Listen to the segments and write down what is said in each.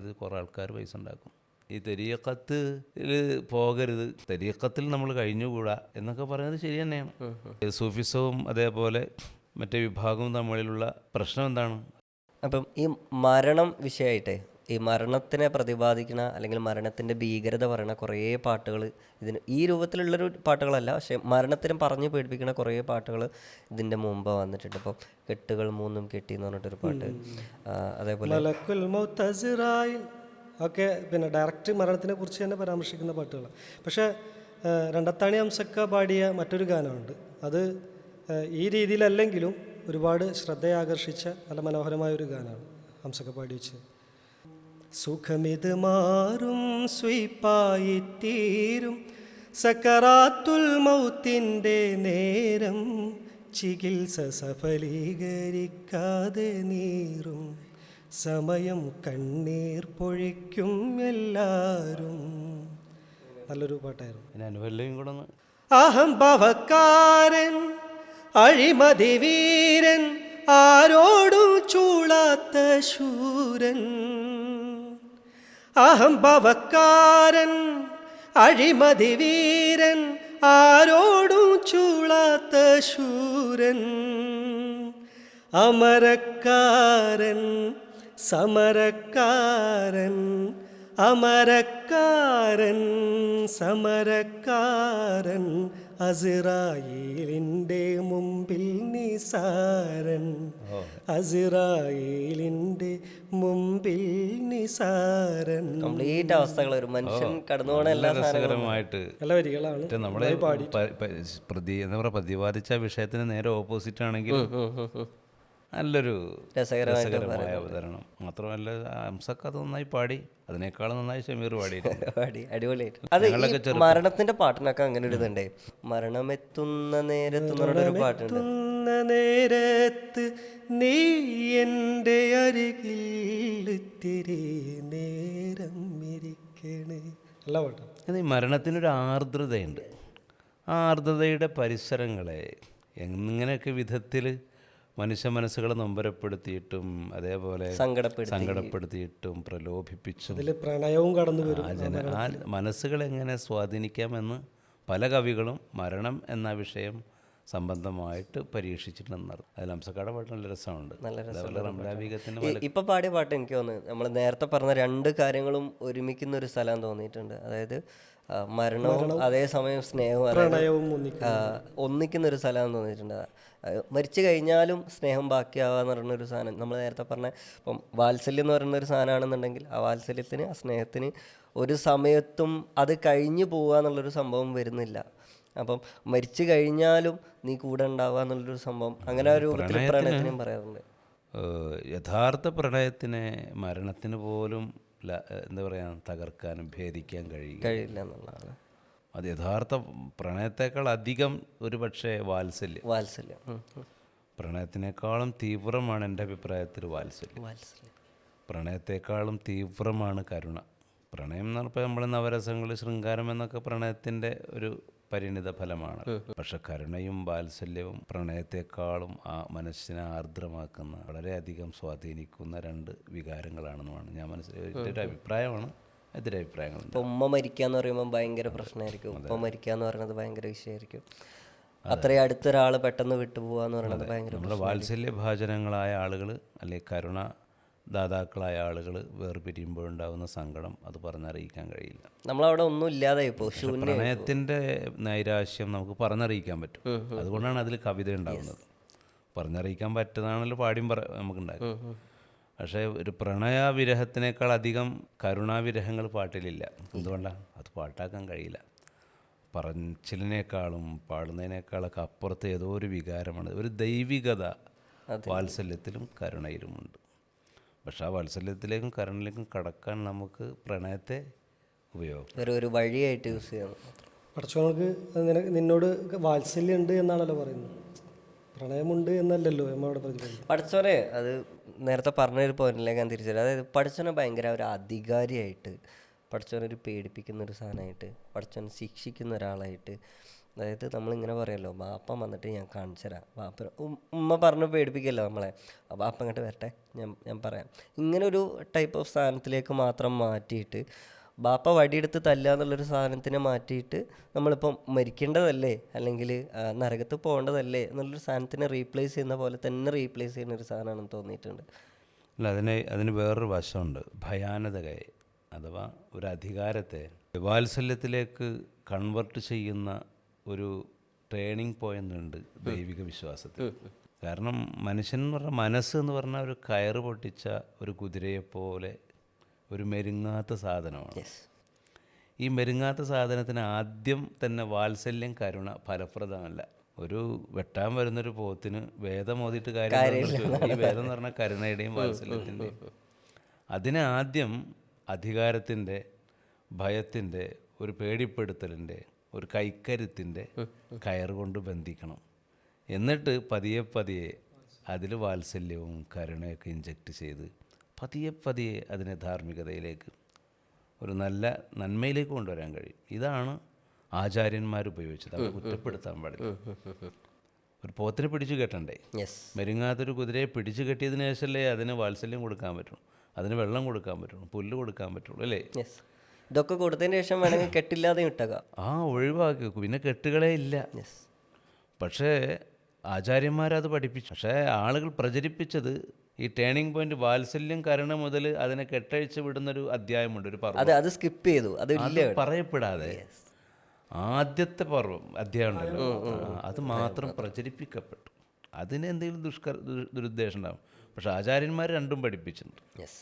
ഇത് കുറേ ആൾക്കാർ പൈസ ഉണ്ടാക്കും. ഈ തെരീക്കത്തിൽ പോകരുത്. തെരീക്കത്തിൽ നമ്മൾ കഴിഞ്ഞുകൂടാ എന്നൊക്കെ പറയുന്നത് ശരി തന്നെയാണ്. സൂഫിസവും അതേപോലെ മറ്റേ വിഭാഗവും തമ്മിലുള്ള പ്രശ്നം എന്താണ്? അപ്പം ഈ മരണം വിഷയമായിട്ടേ ഈ മരണത്തിനെ പ്രതിപാദിക്കുന്ന അല്ലെങ്കിൽ മരണത്തിന്റെ ഭീകരത പറയുന്ന കുറേ പാട്ടുകൾ ഇതിന് ഈ രൂപത്തിലുള്ളൊരു പാട്ടുകളല്ല പക്ഷേ മരണത്തിനും പറഞ്ഞ് പേടിപ്പിക്കുന്ന കുറേ പാട്ടുകൾ ഇതിന്റെ മുമ്പ് വന്നിട്ടുണ്ട്. ഇപ്പോൾ കെട്ടുകൾ മൂന്നും കെട്ടി എന്ന് പറഞ്ഞിട്ടൊരു പാട്ട്. അതേപോലെ ഒക്കെ പിന്നെ ഡയറക്റ്റ് മരണത്തിനെ കുറിച്ച് തന്നെ പരാമർശിക്കുന്ന പാട്ടുകൾ. പക്ഷേ രണ്ടത്താണി അംസക്ക പാടിയ മറ്റൊരു ഗാനമുണ്ട്. അത് ഈ രീതിയിലല്ലെങ്കിലും ഒരുപാട് ശ്രദ്ധയാകർഷിച്ച നല്ല മനോഹരമായ ഒരു ഗാനമാണ് ഹംസക്ക പാടി വെച്ചത് സുഖമിത് മാറും സ്വീപ്പായി തീരും സക്കറാത്തുൽ മൗത്തിന്റെ നേരം ചികിത്സ സഫലീകരിക്കാതെ നീറും. സമയം കണ്ണീർ പൊഴിക്കും എല്ലാവരും നല്ലൊരു പാട്ടായിരുന്നു. അഹംഭവക്കാരൻ അഴിമതി വീരൻ ആരോടും ചൂളാത്ത ശൂരൻ. അഹംഭവക്കാരൻ അഴിമതി വീരൻ ആരോടും ചൂളാത്ത ശൂരൻ. അമരക്കാരൻ സമരക്കാരൻ അമരക്കാരൻ സമരക്കാരൻ അസിറായിലിന്റെ മുമ്പിൽ നിസാരൻ. അസിറായിലിന്റെ മുമ്പിൽ നിസാരൻ. കംപ്ലീറ്റ് അവസ്ഥകൾ. ഒരു മനുഷ്യൻ കടന്നു പോണ എല്ലാ രസകരമായിട്ട് നല്ല വരികളാണ്. നമ്മളെ പ്രതി എന്താ പറയുക പ്രതിപാദിച്ച വിഷയത്തിന് നേരെ ഓപ്പോസിറ്റ് ആണെങ്കിൽ നല്ലൊരു രസകരമായ അവതരണം. മാത്രമല്ല ഹംസക്ക് അത് നന്നായി പാടി അതിനേക്കാളും നന്നായി ഷമീർ പാടി അടി അടിപൊളിയായിട്ട്. അത് മരണത്തിന്റെ പാട്ടിനൊക്കെ അങ്ങനെ ഒരു ഇതുണ്ടേ. മരണമെത്തുന്ന നേരത്ത് പാട്ടുണ്ട്. നേരത്ത് നീ എന്റെ അരികിൽ നേരം ഇരിക്കണേ. ഇത് ഈ മരണത്തിനൊരു ആർദ്രതയുണ്ട്. ആ ആർദ്രതയുടെ പരിസരങ്ങളെ എങ്ങനെയൊക്കെ വിധത്തിൽ മനുഷ്യ മനസ്സുകളെ നൊമ്പരപ്പെടുത്തിയിട്ടും അതേപോലെ സങ്കടപ്പെടുത്തി സങ്കടപ്പെടുത്തിയിട്ടും പ്രലോഭിപ്പിച്ചും പ്രണയവും കടന്നു വരും. ആ മനസ്സുകൾ മനസ്സുകളെ എങ്ങനെ സ്വാധീനിക്കാമെന്ന് പല കവികളും മരണം എന്ന വിഷയം സംബന്ധമായിട്ട് പരീക്ഷിച്ചിട്ടുണ്ടെന്ന് അതിൽ ഹംസക്കാട പാട്ട് നല്ല രസമുണ്ട്. ഈ- ഇപ്പൊ പാടിയ പാട്ട് എനിക്ക് തോന്നുന്നു. നമ്മൾ നേരത്തെ പറഞ്ഞ രണ്ട് കാര്യങ്ങളും ഒരുമിക്കുന്ന ഒരു സ്ഥലം തോന്നിയിട്ടുണ്ട്. അതായത് മരണവും അതേസമയം സ്നേഹവും പ്രണയവും ഒന്നിക്കുന്ന. ഒരു സ്ഥലം തോന്നിയിട്ടുണ്ട്. മരിച്ചു കഴിഞ്ഞാലും സ്നേഹം ബാക്കിയാവാന്ന് പറയുന്ന ഒരു സാധനം. നമ്മൾ നേരത്തെ പറഞ്ഞ ഇപ്പം വാത്സല്യം എന്ന് പറയുന്ന ഒരു സാധനമാണെന്നുണ്ടെങ്കിൽ ആ വാത്സല്യത്തിന് ആ സ്നേഹത്തിന് ഒരു സമയത്തും അത് കഴിഞ്ഞു പോവുക എന്നുള്ളൊരു സംഭവം വരുന്നില്ല. അപ്പം മരിച്ചു കഴിഞ്ഞാലും നീ കൂടെ ഉണ്ടാവുക എന്നുള്ളൊരു സംഭവം. അങ്ങനെ ഒരു രൂപത്തിൽ പ്രണയത്തിനും പറയാറുണ്ട്. യഥാർത്ഥ പ്രണയത്തിനെ മരണത്തിന് പോലും എന്താ പറയുക തകർക്കാനും ഭേദിക്കാൻ കഴിയും കഴിയില്ല എന്നുള്ളതാണ്. അത് യഥാർത്ഥ പ്രണയത്തെക്കാൾ അധികം ഒരു പക്ഷേ വാത്സല്യം. വാത്സല്യം. പ്രണയത്തിനേക്കാളും തീവ്രമാണ് എന്റെ അഭിപ്രായത്തിൽ വാത്സല്യം. വാത്സല്യം. പ്രണയത്തെക്കാളും തീവ്രമാണ് കരുണ. പ്രണയം എന്ന് പറഞ്ഞപ്പോൾ നമ്മൾ നവരസങ്ങൾ ശൃംഗാരം എന്നൊക്കെ പ്രണയത്തിന്റെ ഒരു പരിണിത ഫലമാണ്. പക്ഷെ കരുണയും വാത്സല്യവും പ്രണയത്തെക്കാളും ആ മനസ്സിനെ ആർദ്രമാക്കുന്ന വളരെയധികം സ്വാധീനിക്കുന്ന രണ്ട് വികാരങ്ങളാണെന്നുമാണ് ഞാൻ മനസ്സിലാക്കിയ അഭിപ്രായമാണ്. എതിരഭിപ്രായങ്ങളുണ്ട് അഭിപ്രായങ്ങൾ ഉമ്മ മരിക്കാന്ന് പറയുമ്പോൾ ഭയങ്കര പ്രശ്നമായിരിക്കും. ഉപ്പ മരിക്കാന്ന് പറയുന്നത് ഭയങ്കര വിഷയമായിരിക്കും. അത്രയും അടുത്തൊരാൾ പെട്ടെന്ന് വിട്ടുപോകാന്ന് പറയുന്നത് ഭയങ്കര നമ്മുടെ വാത്സല്യ ഭാചനങ്ങളായ ആളുകൾ അല്ലെങ്കിൽ കരുണ ദാതാക്കളായ ആളുകൾ വേർപിരിയുമ്പോഴുണ്ടാകുന്ന സങ്കടം അത് പറഞ്ഞറിയിക്കാൻ കഴിയില്ല. നമ്മളവിടെ ഒന്നും ഇല്ലാതായി പ്രണയത്തിന്റെ നൈരാശ്യം നമുക്ക് പറഞ്ഞറിയിക്കാൻ പറ്റും. അതുകൊണ്ടാണ് അതിൽ കവിത ഉണ്ടാകുന്നത് പറഞ്ഞറിയിക്കാൻ പറ്റുന്നതാണല്ലോ പാടിയും പറ നമുക്കുണ്ടാകും പക്ഷേ ഒരു പ്രണയ പ്രണയവിരഹത്തിനേക്കാൾ അധികം കരുണാവിരഹങ്ങൾ പാട്ടിലില്ല. എന്തുകൊണ്ടാണ് അത് പാട്ടാക്കാൻ കഴിയില്ല. പറച്ചിലിനേക്കാളും പാടുന്നതിനേക്കാളൊക്കെ അപ്പുറത്ത് ഏതോ ഒരു വികാരമാണ്. ഒരു ദൈവികത വാത്സല്യത്തിലും കരുണയിലുമുണ്ട്. പക്ഷെ ആ വാത്സല്യത്തിലേക്കും കരണിലേക്കും കടക്കാൻ നമുക്ക് പ്രണയത്തെ ഉപയോഗം. ഒരു ഒരു വഴിയായിട്ട് യൂസ് ചെയ്യാം. പഠിച്ചവർക്ക് നിനക്ക് നിന്നോട് വാത്സല്യം ഉണ്ട് എന്നാണല്ലോ പറയുന്നത്. പ്രണയമുണ്ട് എന്നല്ലല്ലോ നമ്മളവിടെ പഠിച്ചോനെ അത് നേരത്തെ പറഞ്ഞൊരു പോയിന്റിലേക്ക് ഞാൻ തിരിച്ചു അതായത് പഠിച്ചവനെ ഭയങ്കര ഒരു അധികാരിയായിട്ട് പഠിച്ചവനൊരു ഒരു പേടിപ്പിക്കുന്ന ഒരു സാധനമായിട്ട് പഠിച്ചവൻ ശിക്ഷിക്കുന്ന ഒരാളായിട്ട് അതായത് നമ്മളിങ്ങനെ പറയല്ലോ ബാപ്പ വന്നിട്ട് ഞാൻ കാണിച്ചു തരാം. ബാപ്പ ഉമ്മ പറഞ്ഞ് പേടിപ്പിക്കല്ലോ നമ്മളെ. ബാപ്പ ഇങ്ങോട്ട് വരട്ടെ ഞാൻ ഞാൻ പറയാം. ഇങ്ങനെ ഒരു ടൈപ്പ് ഓഫ് സാധനത്തിലേക്ക് മാത്രം മാറ്റിയിട്ട് ബാപ്പ വടിയെടുത്ത് തല്ലുക എന്നുള്ളൊരു സാധനത്തിനെ മാറ്റിയിട്ട് നമ്മളിപ്പം മരിക്കേണ്ടതല്ലേ? അല്ലെങ്കിൽ നരകത്ത് പോകേണ്ടതല്ലേ? എന്നുള്ളൊരു സാധനത്തിനെ റീപ്ലേസ് ചെയ്യുന്ന പോലെ തന്നെ റീപ്ലേസ് ചെയ്യുന്ന ഒരു സാധനമാണെന്ന് തോന്നിയിട്ടുണ്ട്. അല്ല അതിന് അതിന് വേറൊരു വശമുണ്ട്. ഭയാനതകയെ അഥവാ ഒരു അധികാരത്തെ വാത്സല്യത്തിലേക്ക് കൺവെർട്ട് ചെയ്യുന്ന ഒരു ട്രെയിനിങ് പോയിന്റ് ഉണ്ട് ദൈവിക വിശ്വാസത്തിൽ. കാരണം മനുഷ്യൻ എന്ന് പറഞ്ഞാൽ മനസ്സ് എന്ന് പറഞ്ഞാൽ ഒരു കയറ് പൊട്ടിച്ച ഒരു കുതിരയെപ്പോലെ ഒരു മെരുങ്ങാത്ത സാധനമാണ്. ഈ മെരുങ്ങാത്ത സാധനത്തിന് ആദ്യം തന്നെ വാത്സല്യം കരുണ ഫലപ്രദമല്ല. ഒരു വെട്ടാൻ വരുന്നൊരു പോത്തിന് വേദം ഓതിയിട്ട് കാര്യം ഈ വേദം എന്ന് പറഞ്ഞാൽ കരുണയുടെയും വാത്സല്യത്തിന്റെയും. അതിനെ ആദ്യം അധികാരത്തിന്റെ ഭയത്തിന്റെ ഒരു പേടിപ്പെടുത്തലിന്റെ ഒരു കൈക്കരുത്തിന്റെ കയർ കൊണ്ട് ബന്ധിക്കണം. എന്നിട്ട് പതിയെ പതിയെ അതിൽ വാത്സല്യവും കരുണയൊക്കെ ഇഞ്ചക്ട് ചെയ്ത് പതിയെ പതിയെ അതിനെ ധാർമ്മികതയിലേക്ക് ഒരു നല്ല നന്മയിലേക്ക് കൊണ്ടുവരാൻ കഴിയും. ഇതാണ് ആചാര്യന്മാർ ഉപയോഗിച്ചത്. അവരെ കുറ്റപ്പെടുത്താൻ പാടില്ല. ഒരു പോത്തിനെ പിടിച്ചു കെട്ടണ്ടേ? മെരുങ്ങാത്തൊരു കുതിരയെ പിടിച്ചു കെട്ടിയതിനു ശേഷമല്ലേ അതിന് വാത്സല്യം കൊടുക്കാൻ പറ്റുള്ളൂ? അതിന് വെള്ളം കൊടുക്കാൻ പറ്റുള്ളൂ? പുല്ല് കൊടുക്കാൻ പറ്റുള്ളൂ? അല്ലേ? ഇതൊക്കെ കൊടുത്തതിന് ശേഷം വേണമെങ്കിൽ കെട്ടില്ലാതെ ഇട്ടക ആ ഒഴിവാക്കി വെക്കും. പിന്നെ കെട്ടുകളേ ഇല്ല. പക്ഷേ ആചാര്യന്മാരത് പഠിപ്പിച്ചു. പക്ഷേ ആളുകൾ പ്രചരിപ്പിച്ചത് ഈ ടേണിംഗ് പോയിന്റ് വാത്സല്യം കരുണ മുതൽ അതിനെ കെട്ടഴിച്ച് വിടുന്നൊരു അധ്യായമുണ്ട് ഒരു പർവം. അത് അത് സ്കിപ്പ് ചെയ്തു. അത് പറയപ്പെടാതെ. ആദ്യത്തെ പർവം അധ്യായം ഉണ്ടല്ലോ അത് മാത്രം പ്രചരിപ്പിക്കപ്പെട്ടു. അതിന് എന്തെങ്കിലും ദുഷ്കർ ദുരുദ്ദേശം ഉണ്ടാവും. പക്ഷെ ആചാര്യന്മാർ രണ്ടും പഠിപ്പിച്ചിട്ടുണ്ട്. യെസ്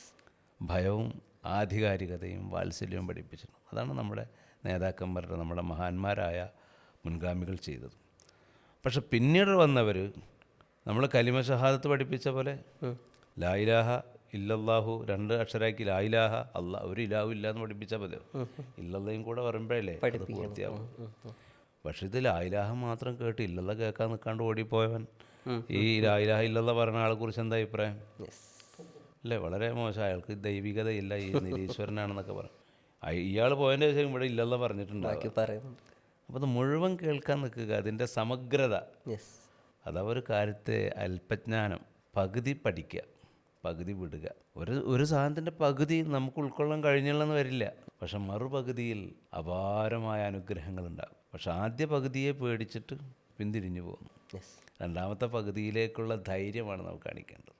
ഭയവും ആധികാരികതയും വാത്സല്യവും പഠിപ്പിച്ചിട്ടുണ്ട് അതാണ് നമ്മുടെ നേതാക്കന്മാരുടെ നമ്മുടെ മഹാന്മാരായ മുൻഗാമികൾ ചെയ്തത്. പക്ഷെ പിന്നീട് വന്നവർ നമ്മൾ കലിമ ഷഹാദത്ത് പഠിപ്പിച്ച പോലെ ലായിലാഹ ഇല്ലല്ലാഹു രണ്ട് അക്ഷരാക്കി ലായിലാഹ അല്ലാ ഒരു ഇലാഹു ഇല്ല എന്ന് പഠിപ്പിച്ചാൽ മതിയോ ഇല്ലല്ലയും കൂടെ പറയുമ്പോഴല്ലേ അത് പൂർത്തിയാവും. പക്ഷെ ഇത് ലായിലാഹ മാത്രം കേട്ട് ഇല്ലല്ല കേൾക്കാൻ നിൽക്കാണ്ട് ഓടിപ്പോയവൻ. ഈ ലായിലാഹ ഇല്ലല്ല പറയുന്ന ആളെക്കുറിച്ച് എന്താ അഭിപ്രായം? അല്ലേ? വളരെ മോശം. അയാൾക്ക് ദൈവികതയില്ല. ഈ നിരീശ്വരനാണെന്നൊക്കെ പറയും ഇയാൾ പോയതിന്റെ ശേഷം ഇവിടെ ഇല്ലെന്ന് പറഞ്ഞിട്ടുണ്ട്. പറയുന്നുണ്ട്. അപ്പോൾ അത് മുഴുവൻ കേൾക്കാൻ നിൽക്കുക. അതിന്റെ സമഗ്രത. യെസ് അഥവാ ഒരു കാര്യത്തെ അല്പജ്ഞാനം പകുതി പഠിക്കുക പകുതി വിടുക. ഒരു ഒരു സാധനത്തിന്റെ പകുതി നമുക്ക് ഉൾക്കൊള്ളാൻ കഴിഞ്ഞില്ലെന്ന് വരില്ല. പക്ഷെ മറുപകുതിയിൽ അപാരമായ അനുഗ്രഹങ്ങളുണ്ടാകും. പക്ഷെ ആദ്യ പകുതിയെ പേടിച്ചിട്ട് പിന്തിരിഞ്ഞു പോകുന്നു. രണ്ടാമത്തെ പകുതിയിലേക്കുള്ള ധൈര്യമാണ് നമുക്ക് കാണിക്കേണ്ടത്.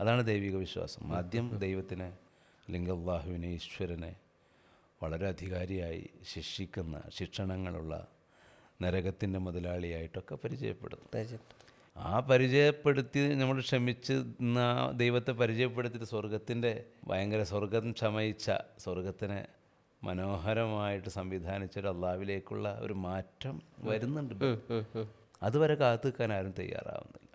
അതാണ് ദൈവിക വിശ്വാസം. ആദ്യം ദൈവത്തിനെ അല്ലെങ്കിൽ അള്ളാഹുവിനെ ഈശ്വരനെ വളരെ അധികാരിയായി ശിക്ഷിക്കുന്ന ശിക്ഷണങ്ങളുള്ള നരകത്തിന്റെ മുതലാളിയായിട്ടൊക്കെ പരിചയപ്പെടുന്നു. ആ പരിചയപ്പെടുത്തി നമ്മൾ ക്ഷമിച്ച് ദൈവത്തെ പരിചയപ്പെടുത്തിയിട്ട് സ്വർഗത്തിന്റെ ഭയങ്കര സ്വർഗം ക്ഷമയിച്ച സ്വർഗത്തിനെ മനോഹരമായിട്ട് സംവിധാനിച്ചൊരു അള്ളാവിലേക്കുള്ള ഒരു മാറ്റം വരുന്നുണ്ട്. അതുവരെ കാത്തു നിൽക്കാൻ ആരും തയ്യാറാവുന്നില്ല.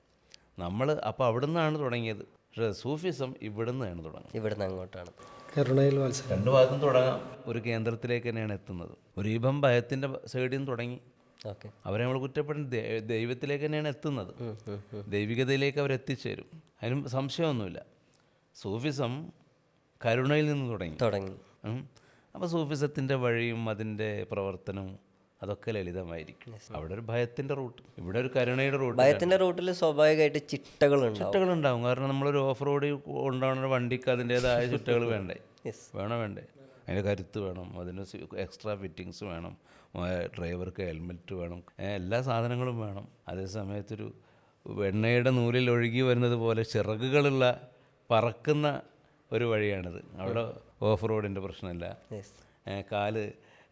നമ്മൾ അപ്പോൾ അവിടെ നിന്നാണ് തുടങ്ങിയത്. പക്ഷേ സൂഫിസം ഇവിടുന്നാണ് നിന്നാണ് തുടങ്ങുന്നത്. ഇവിടുന്ന് അങ്ങോട്ടാണ്. കരുണയിൽ വാത്സല്യം. രണ്ട് ഭാഗത്തും തുടങ്ങാം. ഒരു കേന്ദ്രത്തിലേക്ക് തന്നെയാണ് എത്തുന്നത്. ഒരു ഈപം ഭയത്തിന്റെ സൈഡിൽ നിന്ന് തുടങ്ങി. ഓക്കെ. അവരെ നമ്മൾ കുറ്റപ്പെടുന്ന ദൈവത്തിലേക്ക് തന്നെയാണ് എത്തുന്നത്. ദൈവികതയിലേക്ക് അവർ എത്തിച്ചേരും. അതിനും സംശയമൊന്നുമില്ല. സൂഫിസം കരുണയിൽ നിന്ന് തുടങ്ങി. തുടങ്ങി. അപ്പോൾ സൂഫിസത്തിന്റെ വഴിയും അതിന്റെ പ്രവർത്തനവും അതൊക്കെ ലളിതമായിരിക്കും. അവിടെ ഒരു ഭയത്തിന്റെ റൂട്ട് ഇവിടെ ഒരു കരുണയുടെ റൂട്ട് ഭയത്തിന്റെ റൂട്ടിൽ സ്വാഭാവികമായിട്ട് ചിട്ടകൾ ചിട്ടകൾ ഉണ്ടാവും കാരണം നമ്മളൊരു ഓഫ് റോഡ് കൊണ്ടുപോകുന്ന വണ്ടിക്ക് അതിന്റെതായ ചിട്ടകൾ വേണ്ടേ? വേണം വേണ്ടേ? അതിന്റെ കരുത്ത് വേണം. അതിന് എക്സ്ട്രാ ഫിറ്റിങ്സ് വേണം. ഡ്രൈവർക്ക് ഹെൽമെറ്റ് വേണം. എല്ലാ സാധനങ്ങളും വേണം. അതേ സമയത്തൊരു വെണ്ണയുടെ നൂലിൽ ഒഴുകി വരുന്നത് പോലെ ചിറകുകളുള്ള പറക്കുന്ന ഒരു വഴിയാണിത്. അവിടെ ഓഫ് റോഡിന്റെ പ്രശ്നമില്ല. കാൽ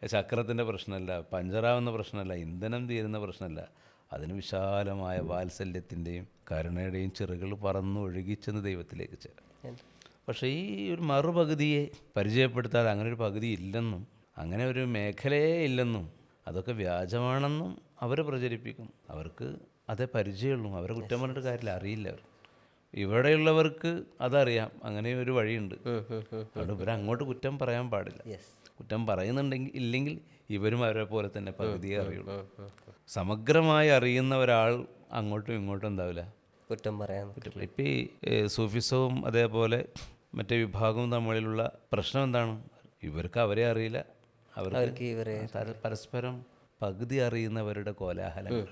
ചക്രത്തിന്റെ പ്രശ്നമല്ല പഞ്ചറാവുന്ന പ്രശ്നമല്ല ഇന്ധനം തീരുന്ന പ്രശ്നമല്ല. അതിന് വിശാലമായ വാത്സല്യത്തിന്റെയും കരുണയുടെയും ചിറകുകൾ പറന്ന് ഒഴുകിച്ചെന്ന് ദൈവത്തിലേക്ക് ചേരാം. പക്ഷേ ഈ ഒരു മറുപകുതിയെ പരിചയപ്പെടുത്താതെ അങ്ങനെ ഒരു പകുതി ഇല്ലെന്നും അങ്ങനെ ഒരു മേഖലയേ ഇല്ലെന്നും അതൊക്കെ വ്യാജമാണെന്നും അവർ പ്രചരിപ്പിക്കും. അവർക്ക് അതേ പരിചയമുള്ളൂ. അവരെ കുറ്റം പറഞ്ഞിട്ട് കാര്യമില്ല. അറിയില്ല അവർ. ഇവിടെയുള്ളവർക്ക് അതറിയാം. അങ്ങനെ ഒരു വഴിയുണ്ട്. അതുകൊണ്ട് ഇവരങ്ങോട്ട് കുറ്റം പറയാൻ പാടില്ല. കുറ്റം പറയുന്നുണ്ടെങ്കിൽ ഇല്ലെങ്കിൽ ഇവരും അവരെ പോലെ തന്നെ പകുതിയെ അറിയുള്ളൂ. സമഗ്രമായി അറിയുന്ന ഒരാൾ അങ്ങോട്ടും ഇങ്ങോട്ടും ഉണ്ടാവില്ല. കുറ്റം പറയാൻ ഇപ്പം ഈ സൂഫിസവും അതേപോലെ മറ്റേ വിഭാഗവും തമ്മിലുള്ള പ്രശ്നം എന്താണ്? ഇവർക്ക് അവരെ അറിയില്ല. അവർക്ക് ഇവരെ പരസ്പരം പകുതി അറിയുന്നവരുടെ കോലാഹലം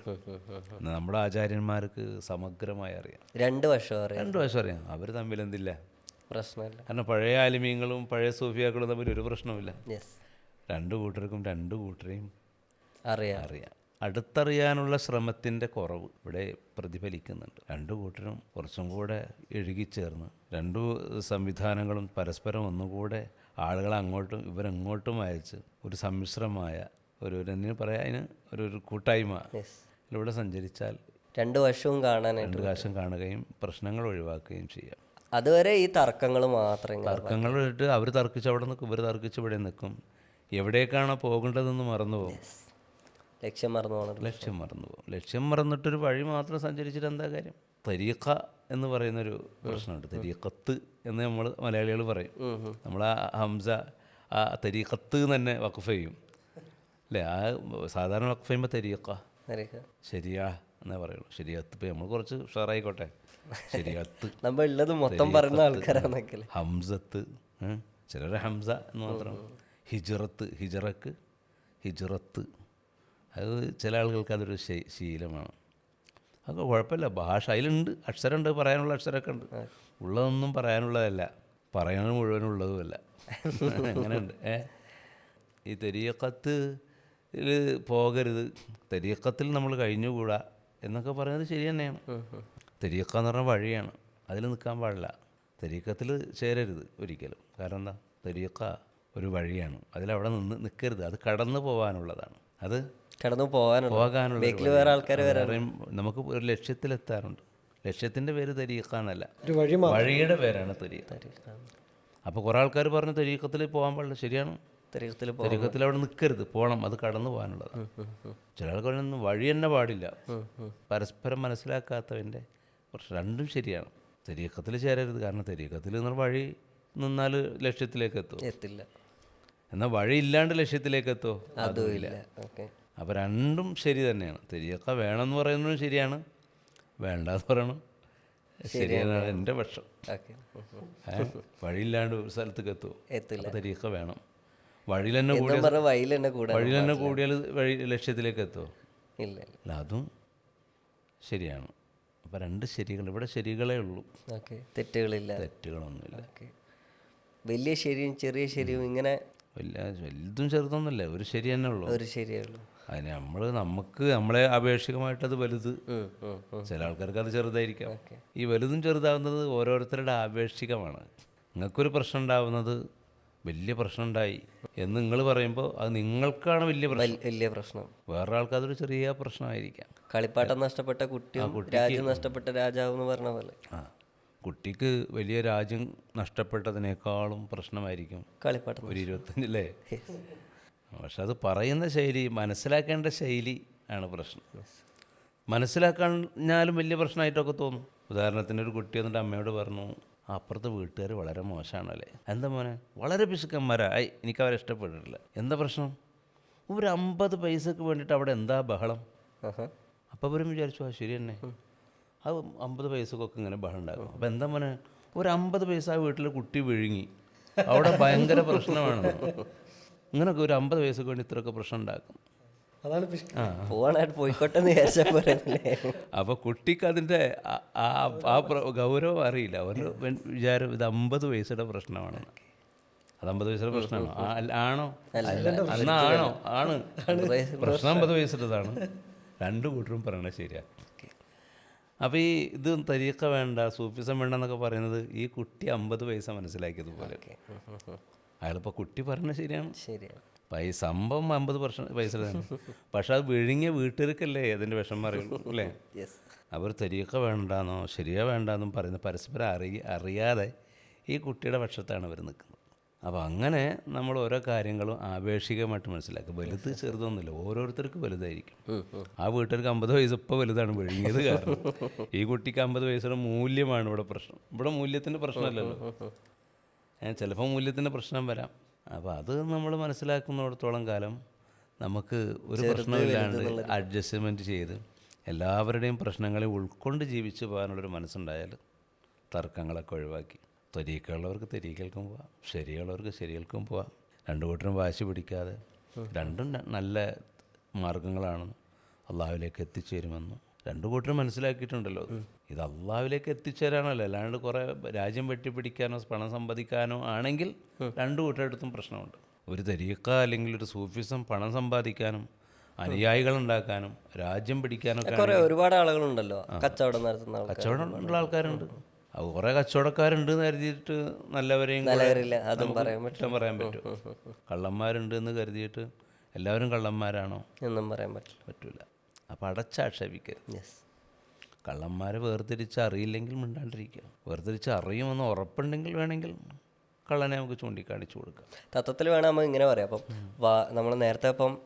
നമ്മുടെ ആചാര്യന്മാർക്ക് സമഗ്രമായി അറിയാം. രണ്ട് വർഷം അറിയാം. രണ്ട് വശം അറിയാം. അവർ തമ്മിൽ എന്തില്ല? പ്രശ്നമില്ല. കാരണം പഴയ ആലിമീങ്ങളും പഴയ സൂഫിയാക്കളും തമ്മിൽ ഒരു പ്രശ്നവുമില്ല. യെസ് രണ്ടു കൂട്ടർക്കും രണ്ട് കൂട്ടരെയും അറിയാം. അറിയാം. അടുത്തറിയാനുള്ള ശ്രമത്തിന്റെ കുറവ് ഇവിടെ പ്രതിഫലിക്കുന്നുണ്ട്. രണ്ടു കൂട്ടരും കുറച്ചും കൂടെ എഴുകിച്ചേർന്ന് രണ്ടു സംവിധാനങ്ങളും പരസ്പരം ഒന്നുകൂടെ ആളുകളെ അങ്ങോട്ടും ഇവരങ്ങോട്ടും അയച്ച് ഒരു സമ്മിശ്രമായ ഒരു എന്തിനു പറയാം? അതിന് ഒരു ഒരു കൂട്ടായ്മ യെസ് ഇതിലൂടെ സഞ്ചരിച്ചാൽ രണ്ട് വശവും കാണാൻ രണ്ട് വശം കാണുകയും പ്രശ്നങ്ങൾ ഒഴിവാക്കുകയും ചെയ്യാം. അതുവരെ ഈ തർക്കങ്ങൾ മാത്രം തർക്കങ്ങൾ ഇട്ട് അവർ തർക്കിച്ച് അവിടെ നിൽക്കും ഇവർ തർക്കിച്ച് ഇവിടെ നിൽക്കും എവിടേക്കാണോ പോകേണ്ടതെന്ന് മറന്നു പോകും ലക്ഷ്യം മറന്നു പോകണം. ലക്ഷ്യം മറന്നു പോകും ലക്ഷ്യം മറന്നിട്ടൊരു വഴി മാത്രം സഞ്ചരിച്ചിട്ട് എന്താ കാര്യം? തരീഖ എന്ന് പറയുന്നൊരു പ്രശ്നമുണ്ട്. തരീഖത്ത് എന്ന് നമ്മൾ മലയാളികൾ പറയും. നമ്മൾ ആ ഹംസ ആ തരീഖത്ത് തന്നെ വഖഫ് ചെയ്യും. അല്ലേ? ആ സാധാരണ വഖഫ് ചെയ്യുമ്പോൾ തരീഖ. ശരിയാ എന്നേ പറയുള്ളൂ. ശരിയത്ത് ഇപ്പോൾ നമ്മൾ കുറച്ച് ഉഷാറായിക്കോട്ടെ. ശരിയത്ത്. നമ്മൾ ഉള്ളത് മൊത്തം പറയുന്ന ആൾക്കാരാന്നൊക്കെ ഹംസത്ത് ചിലർ ഹംസ എന്ന് മാത്രം. ഹിജറത്ത് ഹിജറക്ക് ഹിജറത്ത്. അത് ചില ആളുകൾക്ക് അതൊരു ശീലമാണ്. അതൊക്കെ കുഴപ്പമില്ല. ഭാഷ അതിലുണ്ട്. അക്ഷരമുണ്ട് പറയാനുള്ള അക്ഷരമൊക്കെ ഉണ്ട്. ഉള്ളതൊന്നും പറയാനുള്ളതല്ല. പറയണത് മുഴുവനുള്ളതുമല്ല അങ്ങനെയുണ്ട്. ഏ? ഈ തെരീക്കത്ത് പോകരുത്. തെരീക്കത്തിൽ നമ്മൾ കഴിഞ്ഞുകൂടാ എന്നൊക്കെ പറയുന്നത് ശരി തന്നെയാണ്. തെരീക്ക എന്ന് പറഞ്ഞ വഴിയാണ്. അതിൽ നിൽക്കാൻ പാടില്ല. തെരീക്കത്തിൽ ചേരരുത് ഒരിക്കലും. കാരണം എന്താ? തെരീക്ക ഒരു വഴിയാണ്. അതിലവിടെ നിന്ന് നിൽക്കരുത്. അത് കടന്നു പോകാനുള്ളതാണ്. അത് കടന്നു പോകാനുള്ള പോകാനുള്ള വേറെ ആൾക്കാർ വേറെ നമുക്ക് ഒരു ലക്ഷ്യത്തിലെത്താറുണ്ട്. ലക്ഷ്യത്തിന്റെ പേര് വഴി മാ വഴിയുടെ പേരാണ് തെരീക്ക അപ്പോൾ കുറേ ആൾക്കാർ പറഞ്ഞു തെരീക്കത്തിൽ പോകാൻ പാടില്ല. ശരിയാണ്. തരീക്കത്തിൽ തെരീക്കത്തിൽ അവിടെ നിൽക്കരുത്. പോകണം. അത് കടന്നു പോകാനുള്ളതാണ്. ചില ആൾക്കാരൊന്നും വഴി തന്നെ പാടില്ല. പരസ്പരം മനസ്സിലാക്കാത്തവന്റെ കുറച്ച് രണ്ടും ശരിയാണ്. തെരീക്കത്തിൽ ചേരരുത്. കാരണം തെരീക്കത്തിൽ നിന്ന് വഴി നിന്നാൽ ലക്ഷ്യത്തിലേക്ക് എത്തും? എത്തില്ല. എന്നാൽ വഴി ഇല്ലാണ്ട് ലക്ഷ്യത്തിലേക്ക് എത്തുമോ അതുമില്ല. ഓക്കെ. അപ്പോൾ രണ്ടും ശരി തന്നെയാണ്. തെരിയൊക്കെ വേണമെന്ന് പറയുന്നതും ശരിയാണ്. വേണ്ടാന്ന് പറയണം. ശരിയാണ്. എന്റെ പക്ഷം? വഴിയില്ലാണ്ട് ഒരു സ്ഥലത്തേക്ക് എത്തുമോ എത്തില്ല. അപ്പോൾ വേണം. വഴിയിൽ തന്നെ വഴിയിൽ തന്നെ വഴിയിൽ തന്നെ കൂടിയാൽ വഴി ലക്ഷ്യത്തിലേക്ക് എത്തുമോ ഇല്ല അതും ശരിയാണ്. അപ്പോൾ രണ്ട് ശരികൾ ഇവിടെ ശരികളേ ഉള്ളൂ. ഓക്കെ തെറ്റുകളില്ല. തെറ്റുകളൊന്നുമില്ല. വലിയ ശരിയും ചെറിയ ശരിയും ഇങ്ങനെ വലിയ വലുതും ചെറുതൊന്നുമില്ല ഒരു ശരി തന്നെ ഉള്ളൂ. ഒരു ശരിയേ ഉള്ളൂ. അതിന് നമ്മൾ നമുക്ക് നമ്മളെ അപേക്ഷികമായിട്ടത് വലുത്. ചില ആൾക്കാർക്ക് അത് ചെറുതായിരിക്കാം. ഈ വലുതും ചെറുതാവുന്നത് ഓരോരുത്തരുടെ ആപേക്ഷികമാണ്. നിങ്ങൾക്കൊരു പ്രശ്നം ഉണ്ടാവുന്നത് വലിയ പ്രശ്നമുണ്ടായി. എന്ന് നിങ്ങൾ പറയുമ്പോൾ അത് നിങ്ങൾക്കാണ് വലിയ പ്രശ്നം. വലിയ പ്രശ്നം. വേറെ അതൊരു ചെറിയ പ്രശ്നമായിരിക്കാം. കളിപ്പാട്ടം നഷ്ടപ്പെട്ട കുട്ടി രാജ്യം നഷ്ടപ്പെട്ട രാജാവ് എന്ന് പറഞ്ഞ പോലെ. ആ കുട്ടിക്ക് വലിയ രാജ്യം നഷ്ടപ്പെട്ടതിനേക്കാളും പ്രശ്നമായിരിക്കും കളിപ്പാട്ടം ഒരു ഇരുപത്തഞ്ചല്ലേ പക്ഷെ അത് പറയുന്ന ശൈലി മനസ്സിലാക്കേണ്ട ശൈലി ആണ് പ്രശ്നം. മനസ്സിലാക്കാഞ്ഞാലും വലിയ പ്രശ്നമായിട്ടൊക്കെ തോന്നും. ഉദാഹരണത്തിന് ഒരു കുട്ടി എന്നിട്ട് അമ്മയോട് പറഞ്ഞു "ആ, അപ്പുറത്തെ വീട്ടുകാർ വളരെ മോശമാണല്ലേ എന്താ മോനെ? വളരെ പിശുക്കന്മാരാ ഐ എനിക്ക് അവരെ ഇഷ്ടപ്പെട്ടിട്ടില്ല. എന്താ പ്രശ്നം? ഒരു അമ്പത് പൈസക്ക് വേണ്ടിയിട്ട് അവിടെ എന്താ ബഹളം. അപ്പോൾ അവരും വിചാരിച്ചു ആ ശരി തന്നെ. അത് അമ്പത് പൈസക്കൊക്കെ ഇങ്ങനെ ബഹളം ഉണ്ടാകും അപ്പോൾ എന്താ മോനെ? ഒരു അമ്പത് പൈസ ആ വീട്ടിൽ കുട്ടി വിഴുങ്ങി. അവിടെ ഭയങ്കര പ്രശ്നമാണ്. ഇങ്ങനെയൊക്കെ ഒരു അമ്പത് പൈസക്ക് വേണ്ടി ഇത്രയൊക്കെ പ്രശ്നം ഉണ്ടാക്കും. അതാണ് പോവാനായിട്ട് പോയിക്കോട്ടെ എന്ന് വിചാരിച്ച പോരല്ലേ അപ്പോൾ കുട്ടിക്ക് അതിന്റെ ആ- ഗൗരവം അറിയില്ല. അവന്റെ വിചാരം ഇത് അമ്പത് വയസ്സുടെ പ്രശ്നമാണ്. അത് അമ്പത് വയസ്സുടെ പ്രശ്നമാണോ. ആണോ? അല്ല ആണോ. ആണ് പ്രശ്നം. അമ്പത് വയസ്സുള്ളതാണ് രണ്ട് കൂട്ടരും പറയണത് ശരിയാ. അപ്പോൾ ഈ ഇത് തരീക്ക വേണ്ട സൂഫിസം വേണ്ട എന്നൊക്കെ പറയുന്നത് ഈ കുട്ടി അമ്പത് പൈസ മനസ്സിലാക്കിയതുപോലെ അയാളിപ്പോൾ കുട്ടി പറഞ്ഞത് ശരിയാണ്. ശരിയാണ്. ഈ സംഭവം അമ്പത് വർഷം പൈസ തന്നെ പക്ഷെ അത് വിഴുങ്ങിയ വീട്ടുകാർക്കല്ലേ അതിന്റെ വിഷമം അറിയുള്ളൂ അല്ലേ? അവർ തരിയൊക്കെ വേണ്ടാന്നോ ശരിയോ വേണ്ടാന്നും പറയുന്ന പരസ്പരം അറി അറിയാതെ ഈ കുട്ടിയുടെ പക്ഷത്താണ് അവർ നിൽക്കുന്നത്. അപ്പോൾ അങ്ങനെ നമ്മൾ ഓരോ കാര്യങ്ങളും ആപേക്ഷികമായിട്ട് മനസ്സിലാക്കുക. വലുത് ചെറുതൊന്നുമില്ല ഓരോരുത്തർക്ക് വലുതായിരിക്കും. ആ വീട്ടുകാർക്ക് അമ്പത് വയസ്സ് ഇപ്പോൾ വലുതാണ് വിഴുങ്ങിയത് കാരണം. ഈ കുട്ടിക്ക് അമ്പത് വയസ്സുടെ മൂല്യമാണ് ഇവിടെ പ്രശ്നം. ഇവിടെ മൂല്യത്തിന്റെ പ്രശ്നമല്ലല്ലോ. ചിലപ്പോൾ മൂല്യത്തിന്റെ പ്രശ്നം വരാം. അപ്പോൾ അത് നമ്മൾ മനസ്സിലാക്കുന്നിടത്തോളം കാലം നമുക്ക് ഒരു പ്രശ്നമില്ലാണ്ട് അഡ്ജസ്റ്റ്മെന്റ് ചെയ്ത് എല്ലാവരുടെയും പ്രശ്നങ്ങളെ ഉൾക്കൊണ്ട് ജീവിച്ചു പോകാനുള്ളൊരു മനസ്സുണ്ടായാൽ തർക്കങ്ങളൊക്കെ ഒഴിവാക്കി. തെരീക്കുള്ളവർക്ക് തെരീക്കൽക്കും പോവാം. ശരിയുള്ളവർക്ക് ശരികൾക്കും പോവാം. രണ്ടു കൂട്ടരും വാശി പിടിക്കാതെ രണ്ടും നല്ല മാർഗങ്ങളാണെന്നും അള്ളാഹുവിലേക്ക് എത്തിച്ചേരുമെന്നും രണ്ടു കൂട്ടരും മനസ്സിലാക്കിയിട്ടുണ്ടല്ലോ. ഇത് അള്ളാവിലേക്ക് എത്തിച്ചേരാനല്ലോ അല്ലാണ്ട് കുറേ രാജ്യം വെട്ടിപ്പിടിക്കാനോ പണം സമ്പാദിക്കാനോ ആണെങ്കിൽ രണ്ടു കൂട്ടരെടുത്തും പ്രശ്നമുണ്ട്. ഒരു തരീക്ക അല്ലെങ്കിൽ ഒരു സൂഫിസം പണം സമ്പാദിക്കാനും അനുയായികൾ ഉണ്ടാക്കാനും രാജ്യം പിടിക്കാനും ഒക്കെ ഒരുപാട് ആളുകളുണ്ടല്ലോ. കച്ചവടം നടത്തുന്ന കച്ചവടം ഉള്ള ആൾക്കാരുണ്ട്. അത് കുറേ കച്ചവടക്കാരുണ്ട് എന്ന് കരുതിയിട്ട് നല്ലവരെയും അതും പറയാൻ പറ്റും. പറയാൻ പറ്റും. കള്ളന്മാരുണ്ട് എന്ന് കരുതിയിട്ട് എല്ലാവരും കള്ളന്മാരാണോ? എന്നും പറയാൻ പറ്റില്ല. പറ്റൂല. അപ്പം അടച്ചാക്ഷേപിക്കരുത്. യെസ് കള്ളന്മാരെ വേർതിരിച്ച് അറിയില്ലെങ്കിൽ മിണ്ടാണ്ടിരിക്കുക. വേർതിരിച്ച് അറിയുമെന്ന് ഉറപ്പുണ്ടെങ്കിൽ വേണമെങ്കിൽ കള്ളനെ നമുക്ക് ചൂണ്ടിക്കാണിച്ചു കൊടുക്കാം. തത്വത്തിൽ വേണം നമ്മൾ ഇങ്ങനെ പറയാം. അപ്പം വാ നമ്മൾ നേരത്തെ അപ്പം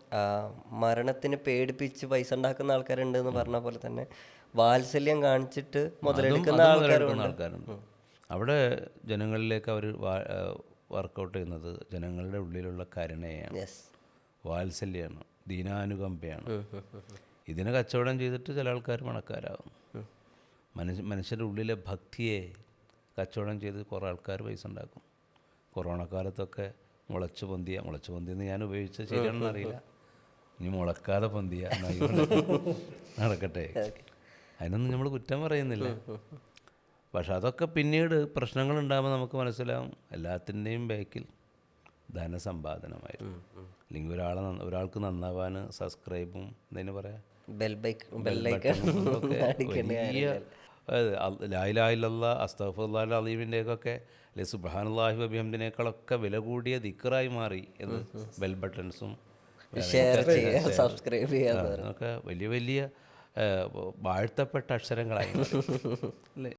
മരണത്തിന് പേടിപ്പിച്ച് പൈസ ഉണ്ടാക്കുന്ന ആൾക്കാരുണ്ട് എന്ന് പറഞ്ഞ പോലെ തന്നെ വാത്സല്യം കാണിച്ചിട്ട് മുതലെടുക്കുന്ന ആൾക്കാരുണ്ട്. അവിടെ ജനങ്ങളിലേക്ക് അവർ വർക്കൗട്ട് ചെയ്യുന്നത് ജനങ്ങളുടെ ഉള്ളിലുള്ള കരുണയാണ്. വാത്സല്യമാണ്. ദീനാനുകമ്പയാണ്. ഇതിനെ കച്ചവടം ചെയ്തിട്ട് ചില ആൾക്കാർ പണക്കാരാകും മനുഷ്യ മനുഷ്യന്റെ ഉള്ളിലെ ഭക്തിയെ കച്ചവടം ചെയ്ത് കുറേ ആൾക്കാർ പൈസ ഉണ്ടാക്കും. കൊറോണ കാലത്തൊക്കെ മുളച്ച് പൊന്തിയ മുളച്ച് പൊന്തിയെന്ന് ഞാൻ ഉപയോഗിച്ച ശരിയാണെന്ന് അറിയില്ല. ഇനി മുളക്കാതെ പൊന്തിയ നടക്കട്ടെ. അതിനൊന്നും നമ്മൾ കുറ്റം പറയുന്നില്ല. പക്ഷെ അതൊക്കെ പിന്നീട് പ്രശ്നങ്ങൾ ഉണ്ടാകുമ്പോൾ നമുക്ക് മനസ്സിലാവും എല്ലാത്തിന്റെയും ബാക്കിൽ ധനസമ്പാദനമായിരുന്നു. അല്ലെങ്കിൽ ഒരാളെ ഒരാൾക്ക് നന്നാവാൻ സബ്സ്ക്രൈബും എന്തിനു പറയാ ലായിലായില്ല അസ്തഫുല്ലാ അലീമിന്റെയൊക്കെ അല്ലെ സുബാനുല്ലാഹി അഭിഹമ്മിനേക്കാളൊക്കെ വില കൂടിയ ദിക്കറായി മാറി എന്ന് ബെൽ ബട്ടൺസും സബ്സ്ക്രൈബ് അതൊക്കെ വലിയ വലിയ വാഴ്ത്തപ്പെട്ട അക്ഷരങ്ങളായി. അല്ലേ?